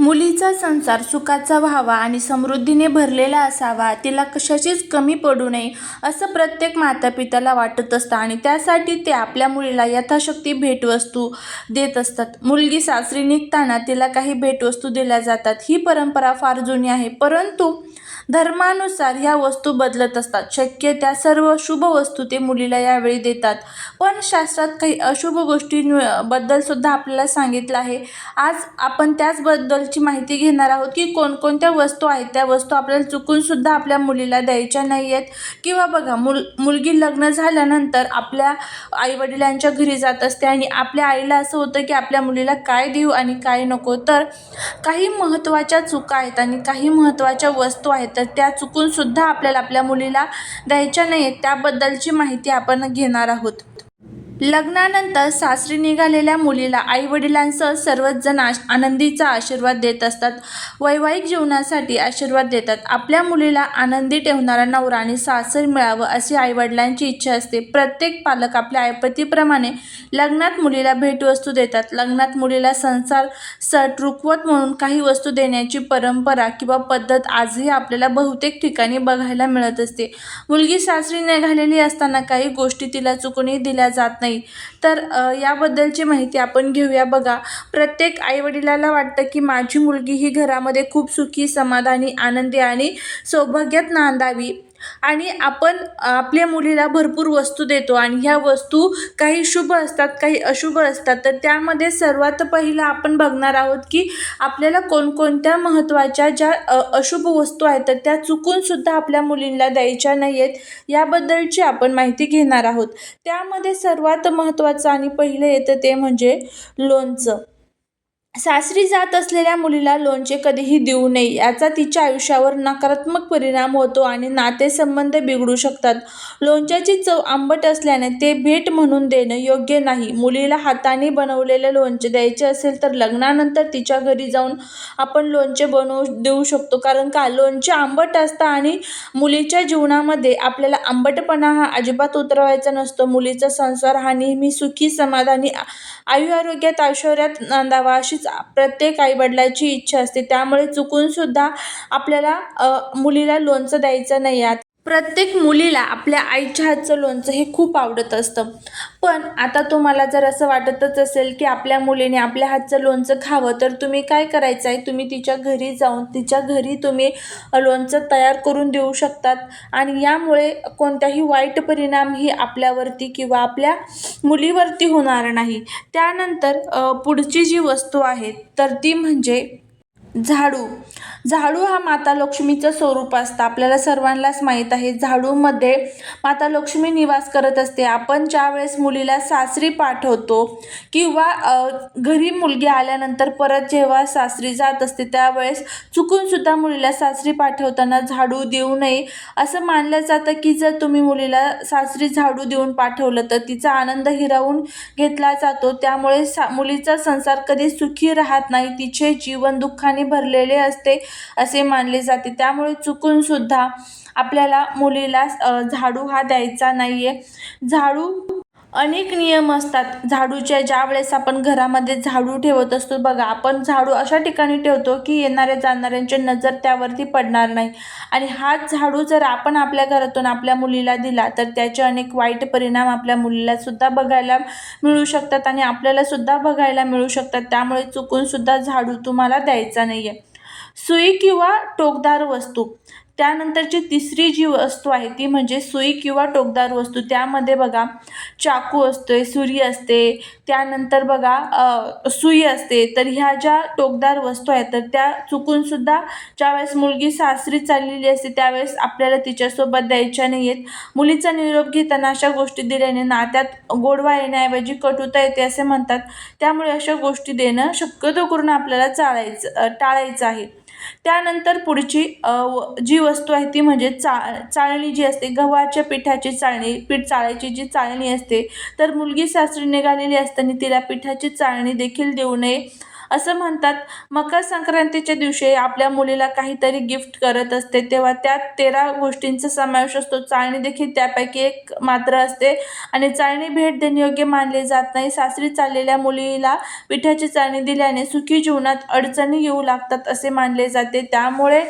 मुलीचा संसार सुखाचा व्हावा आणि समृद्धीने भरलेला असावा तिला कशाचीच कमी पडू नये असं प्रत्येक मातापित्याला वाटत असतं आणि त्यासाठी ते आपल्या मुलीला यथाशक्ती भेटवस्तू देत असतात. मुलगी सासरी निघताना तिला काही भेटवस्तू दिल्या जातात. ही परंपरा फार जुनी आहे परंतु धर्मानुसार ह्या वस्तू बदलत असतात. शक्य त्या सर्व शुभ वस्तू ते मुलीला यावेळी देतात. पण शास्त्रात काही अशुभ गोष्टींबद्दलसुद्धा आपल्याला सांगितलं आहे. आज आपण त्याचबद्दल त्याचबद्दलची माहिती घेणार आहोत की कोणकोणत्या वस्तू आहेत त्या वस्तू आपल्याला चुकूनसुद्धा आपल्या मुलीला द्यायच्या नाही आहेत किंवा बघा मुल मुलगी लग्न झाल्यानंतर आपल्या आईवडिलांच्या घरी जात असते आणि आपल्या आईला असं होतं की आपल्या मुलीला काय देऊ आणि काय नको. तर काही महत्त्वाच्या चुका आहेत आणि काही महत्त्वाच्या वस्तू आहेत तर त्या चुकूनसुद्धा आपल्याला आपल्या मुलीला द्यायच्या नाही आहेत त्याबद्दलची माहिती आपण घेणार आहोत. लग्नानंतर सासरी निघालेल्या मुलीला आईवडिलांसह सर्वच जण आश आनंदीचा आशीर्वाद देत असतात. वैवाहिक जीवनासाठी आशीर्वाद देतात. आपल्या मुलीला आनंदी ठेवणारा नवरा आणि सासर मिळावं अशी आईवडिलांची इच्छा असते. प्रत्येक पालक आपल्या आईपतीप्रमाणे लग्नात मुलीला भेटवस्तू देतात. लग्नात मुलीला संसार सटरुकवत म्हणून काही वस्तू देण्याची परंपरा किंवा पद्धत आजही आपल्याला बहुतेक ठिकाणी बघायला मिळत असते. मुलगी सासरी निघालेली असताना काही गोष्टी तिला चुकूनही दिल्या जात नाही तर याबद्दलची माहिती आपण घेऊया. बघा प्रत्येक आईवडिलाला वाटतं की माझी मुलगी ही घरामध्ये खूप सुखी समाधानी आनंदी आणि सौभाग्यात नांदावी. आणि आपण आपल्या मुलीला भरपूर वस्तू देतो आणि ह्या वस्तू काही शुभ असतात काही अशुभ असतात. तर त्यामध्ये सर्वात पहिलं आपण बघणार आहोत की आपल्याला कोणकोणत्या महत्त्वाच्या ज्या अशुभ वस्तू आहेत तर त्या चुकूनसुद्धा आपल्या मुलींना द्यायच्या नाही आहेत याबद्दलची आपण माहिती घेणार आहोत. त्यामध्ये सर्वात महत्त्वाचं आणि पहिलं येतं ते म्हणजे लोणचं. सासरी जात असलेल्या मुलीला लोणचे कधीही देऊ नये याचा तिच्या आयुष्यावर नकारात्मक परिणाम होतो आणि नातेसंबंध बिघडू शकतात. लोणच्याची चव आंबट असल्याने ते भेट म्हणून देणं योग्य नाही. मुलीला हाताने बनवलेले लोणचे द्यायचे असेल तर लग्नानंतर तिच्या घरी जाऊन आपण लोणचे बनवू देऊ शकतो. कारण का? लोणचे आंबट असतं आणि मुलीच्या जीवनामध्ये आपल्याला आंबटपणा हा अजिबात उतरवायचा नसतो. मुलीचा संसार हा नेहमी सुखी समाधानी आ- आयुआरोग्यात ऐश्वर्यात नांदावा अशीच प्रत्येक आईवडिलाची इच्छा असते. त्यामुळे चुकूनसुद्धा आपल्याला मुलीला लोणचं द्यायचं नाही. आहे प्रत्येक मुलीला आपल्या आईच्या हातचं लोणचं हे खूप आवडत असतं. पण आता तुम्हाला जर असं वाटतच असेल की आपल्या मुलीने आपल्या हातचं लोणचं खावं तर तुम्ही काय करायचं आहे तुम्ही तिच्या घरी जाऊन तिच्या घरी तुम्ही लोणचं तयार करून देऊ शकतात. आणि यामुळे कोणताही वाईट परिणाम ही आपल्यावरती किंवा आपल्या मुलीवरती होणार नाही. त्यानंतर पुढची जी वस्तू आहे तर ती म्हणजे झाडू. झाडू हा माता लक्ष्मीचं स्वरूप असतं. आपल्याला सर्वांनाच माहीत आहे झाडूमध्ये माता लक्ष्मी निवास करत असते. आपण ज्यावेळेस मुलीला सासरी पाठवतो किंवा घरी मुलगी आल्यानंतर परत जेव्हा सासरी जात असते त्यावेळेस चुकूनसुद्धा मुलीला सासरी पाठवताना झाडू देऊ नये. असं मानलं जातं की जर तुम्ही मुलीला सासरी झाडू देऊन पाठवलं तर तिचा आनंद हिरावून घेतला जातो. त्यामुळे सा मुलीचा संसार कधी सुखी राहत नाही. तिचे जीवन दुःखाने भरलेले असते. असे मानले जाते. त्यामुळे चुकून सुद्धा आपल्याला मुलीला झाडू हा द्यायचा नाही आहे झाडू अनेक नियम असतात. झाडूच्या ज्या वेळेस आपण घरामध्ये झाडू ठेवत असतो बघा आपण झाडू अशा ठिकाणी ठेवतो की येणाऱ्या जाणाऱ्यांची नजर त्यावरती पडणार नाही. आणि हाच झाडू जर आपण आपल्या घरातून आपल्या मुलीला दिला तर त्याचे अनेक वाईट परिणाम आपल्या मुलीलासुद्धा बघायला मिळू शकतात आणि आपल्यालासुद्धा बघायला मिळू शकतात. त्यामुळे चुकूनसुद्धा झाडू तुम्हाला द्यायचा नाही आहे सुई किंवा टोकदार वस्तू. त्यानंतरची तिसरी जी वस्तू आहे ती म्हणजे सुई किंवा टोकदार वस्तू. त्यामध्ये बघा चाकू असतोय सुरी असते. त्यानंतर बघा सुई असते. तर ह्या ज्या टोकदार वस्तू आहेत तर त्या चुकूनसुद्धा ज्यावेळेस मुलगी सासरी चाललेली असते त्यावेळेस आपल्याला तिच्यासोबत द्यायच्या नाही आहेत मुलीचा निरोप घेताना अशा गोष्टी दिल्याने नात्यात गोडवा येण्याऐवजी कटुता येते असे म्हणतात. त्यामुळे अशा गोष्टी देणं शक्यतो करून आपल्याला चाळायचं टाळायचं आहे. त्यानंतर पुढची व- जी वस्तू आहे ती म्हणजे चा चाळणी जी असते गव्हाच्या पिठाची चाळणी पीठ चाळायची जी चाळणी असते तर मुलगी सासरी निघालेली असताना तिला पिठाची चाळणी देखील देऊ नये. असं म्हणतात. मकर संक्रांतीच्या दिवशी आपल्या मुलीला काहीतरी गिफ्ट करत असते. तेव्हा त्यात तेरा गोष्टींचा समावेश असतो. चाळणी देखील त्यापैकी एक मात्र असते. आणि चाळणी भेट देणे योग्य मानले जात नाही. सासरी चाललेल्या मुलीला पिठाची चाळणी दिल्याने सुखी जीवनात अडचणी येऊ लागतात असे मानले जाते. त्यामुळे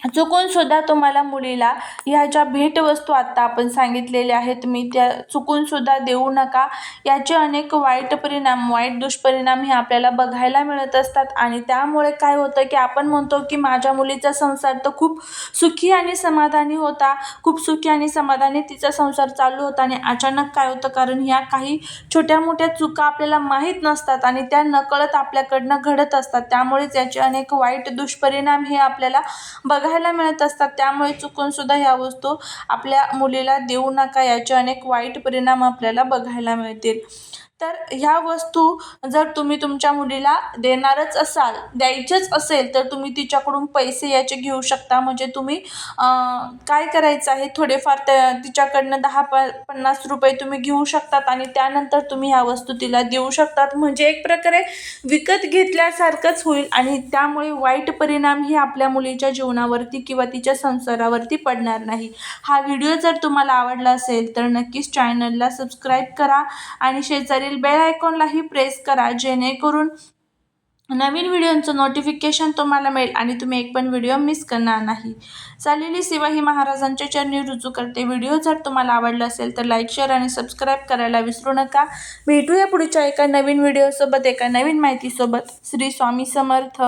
चुकून सुद्धा तुम्हाला मुलीला ह्या ज्या भेटवस्तू आत्ता आपण सांगितलेल्या आहेत मी त्या चुकून सुद्धा देऊ नका. याचे अनेक वाईट परिणाम वाईट दुष्परिणाम हे आपल्याला बघायला मिळत असतात आणि त्यामुळे काय होतं की आपण म्हणतो की माझ्या मुलीचा संसार तर खूप सुखी आणि समाधानी होता. खूप सुखी आणि समाधानी तिचा संसार चालू होता आणि अचानक काय होतं कारण ह्या काही छोट्या मोठ्या चुका आपल्याला माहीत नसतात आणि त्या नकळत आपल्याकडनं घडत असतात. त्यामुळेच याचे अनेक वाईट दुष्परिणाम हे आपल्याला बघायला मिळत असतात. त्यामुळे चुकून सुद्धा ह्या वस्तू आपल्या मुलीला देऊ नका. याचे अनेक वाईट परिणाम आपल्याला बघायला मिळतील. तर ह्या वस्तू जर तुम्ही तुमच्या मुलीला देणारच असाल द्यायचेच असेल तर तुम्ही तिच्याकडून पैसे याचे घेऊ शकता. म्हणजे तुम्ही काय करायचं आहे? थोडेफार त्या तिच्याकडनं दहा प पन्नास रुपये तुम्ही घेऊ शकतात आणि त्यानंतर तुम्ही ह्या वस्तू तिला देऊ शकतात. म्हणजे एक प्रकारे विकत घेतल्यासारखंच होईल आणि त्यामुळे वाईट परिणाम हे आपल्या मुलीच्या जीवनावरती किंवा तिच्या संसारावरती पडणार नाही. हा व्हिडिओ जर तुम्हाला आवडला असेल तर नक्कीच चॅनलला सबस्क्राईब करा आणि शेजारी वरील बेल आयकॉनलाही प्रेस करा जेणेकरून नवीन व्हिडिओचं नोटिफिकेशन तुम्हाला मिळेल आणि तुम्ही एक पण व्हिडिओ मिस करणार नाही. चालेली सेवा ही महाराजांच्या चरणी रुजू करते. व्हिडिओ जर तुम्हाला आवडला असेल तर लाईक शेअर आणि सबस्क्राईब करायला विसरू नका. भेटूया पुढच्या एका नवीन व्हिडिओसोबत एका नवीन माहितीसोबत. श्री स्वामी समर्थ.